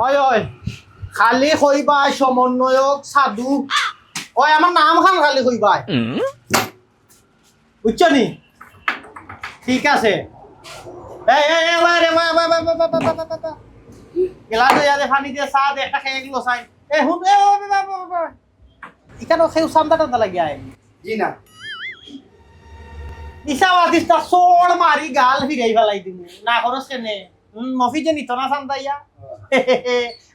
হয় খালি হইবাই সমন্বয়ক সাধু। ওই আমার নাম খান খালি হইবাই। বুঝছ নি? ঠিক আছে। গেলাতে চা চাই। এ চান্দা আয়। না। কেনে? মফিজে নিত না চান্দা ইয়া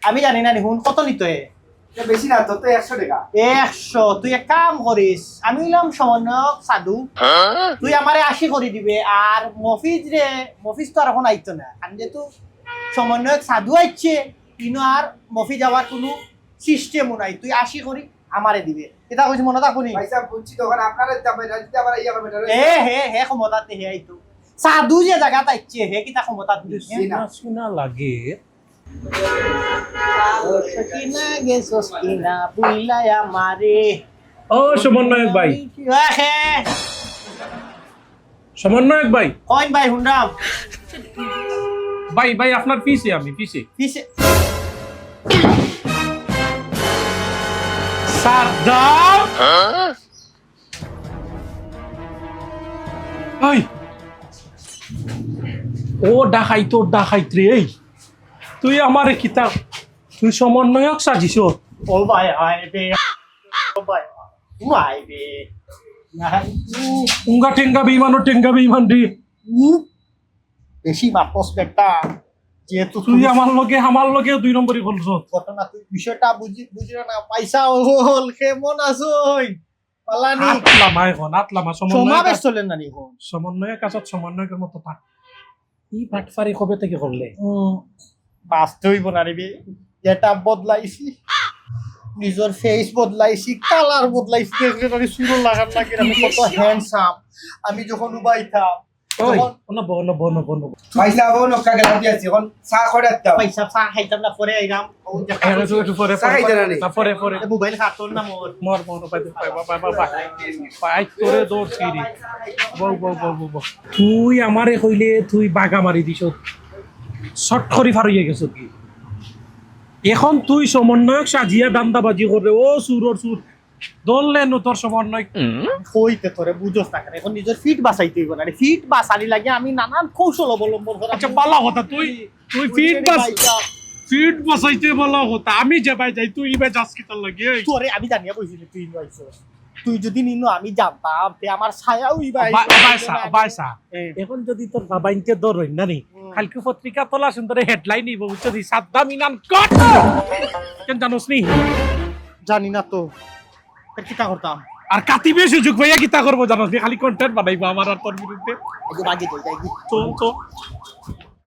আমি জানি না নি হুন কত নিত? এ এটা বেশি না তোর তো একশো টাকা। একশো তুই এক কাম করিস আমি হইলাম সমন্বয়ক সাধু। তুই আমারে আশি করে দিবে আর মফিজ রে মফিজ তো আর এখন আইতো না। কারণ যেহেতু সমন্বয়ক সাধু আইছে কিন্তু আর মফি যাওয়ার কোনো সিস্টেমও নাই। তুই আশি করি আমারে দিবে। এটা কইছি মনে থাকুনি পয়সা বুঝছি তখন আপনারা দিতে আবার ইয়া করবেন এ হে হে ক্ষমতাতে হে আইতো। সাধু যে জায়গাত আইছে হে কিতা ক্ষমতা দিছে না। শোনা লাগে। সকিনা গে সকিনা বুইলাই আমারে ও সমন্বয়ক ভাই। সমন্বয়ক ভাই। ভাই হুন্ডাম ভাই ভাই আপনার পিছে আমি পিছে পিছে সাদ্দাম ভাই ও ডাকাই তোর ডাকাইত রে এই। তুই আমারে কিতাব তুই সমন্বয়ক সাজিস ও? ভাই আয় বে ও ভাই ভাই বে নাই উঙ্গা টেঙ্গা বেইমানো টেঙ্গা বেইমান রে। বেশি মাপস বেটা। যেহেতু তুই আমার লগে আমার লগে দুই নম্বরই করছ ঘটনা তুই বিষয়টা বুঝি বুঝি না? পয়সা হল কেমন আছোই পালানি। আতলামা এখন আতলামা সমন্বয়ক সমাবেশ চলে না নি সমন্বয়ক কাছত সমন্বয়কের মতো থাক। ই পাটফারি কবে থেকে করলে? বাঁচতে হইব না এটা বদলাইছি নিজৰ ফেচ বদলাইছি কালাৰ বদলাইছি দেখলে সুন্দর লাগার লাগে আমি কত হ্যান্ডসাম আমি যখন উবাইতাম তুই আমারে কইলে তুই বাঘা মারি দিছ। শর্ট করি ফারিয়ে গেছ কি? এখন তুই সমন্বয়ক সাজিয়া দান্দাবাজি করে ও সুরর সুর দললে নো তোর সমন্বয় কইতে তোরে বুঝোস না এখন নিজের ফিট বাঁচাইতে হইব না ফিট বাঁচালি লাগে আমি নানান কৌশল অবলম্বন করা আচ্ছা বালা কথা তুই তুই ফিট বাস ফিট বাসাইতে বলা কথা। আমি যে ভাই যাই তুই ইবে যাস কি তোর লাগে। তোরে আমি জানিয়া বইছিলি তুই তুই যদি নিনো আমি জানতাম তে আমার ছায়াও ইবাই বাইসা বাইসা এখন যদি তোর বাবাইনকে দর হইন না নি। কালকে পত্রিকা তোলা সুন্দর হেডলাইন নিব বুঝছ? দি সাদ্দাম ইনাম কট কেন জানোস নি? জানি না তো। তা কিতা করতাম? আর কাতিবে সুযোগ ভাইয়া কিতা করব জানোস খালি কন্টেন্ট বানাইবো আমার আর তোর বিরুদ্ধে। তো তো